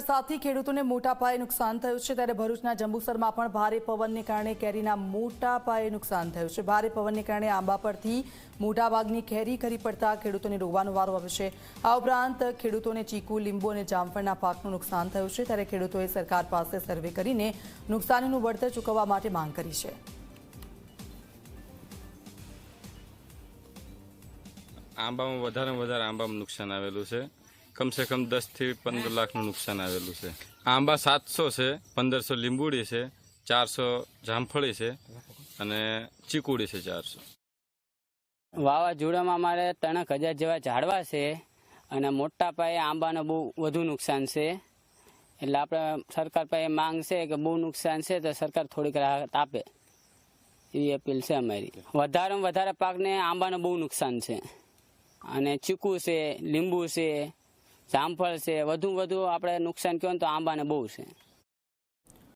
વરસાદથી ખેડૂતોને મોટા પાયે નુકસાન થયું છે. ત્યારે ભરૂચના જંબુસરમાં પણ ભારે પવનને કારણે કેરીના મોટા પાયે નુકસાન થયું છે. ભારે પવનને કારણે આંબા પરથી મોટાભાગની કેરી ખરી પડતા ખેડૂતોને રોવાનો વારો આવ્યો છે. આ ઉપરાંત ખેડૂતોને ચીકુ, લીંબુ અને જામફળના પાકનું નુકસાન થયું છે. ત્યારે ખેડૂતોએ સરકાર પાસે સર્વે કરીને નુકસાનીનું વળતર ચૂકવવા માટે માંગ કરી છે. આંબામાં વધારે વધારે આંબામાં નુકસાન આવેલું છે. કમસે કમ દસથી પંદર લાખનું નુકસાન આવેલું છે આંબા સાતસો છે પંદરસો લીંબુડી છે ચારસો જામફળી છે અને ચીકુડી છે ચારસો વાવાઝોડામાં અમારે ત્રણેક હજાર જેવા ઝાડવા છે અને મોટા પાયે આંબાને બહુ વધુ નુકસાન છે. એટલે આપણે સરકાર પાસે માંગ છે કે બહુ નુકસાન છે તો સરકાર થોડીક રાહત આપે. એવી અપીલ છે અમારી. વધારેમાં વધારે પાકને આંબાનું બહુ નુકસાન છે. અને ચીકુ છે, લીંબુ છે જામફળ છે વધુ વધુ આપણે નુકસાન કહો તો આંબાને બહુ છે.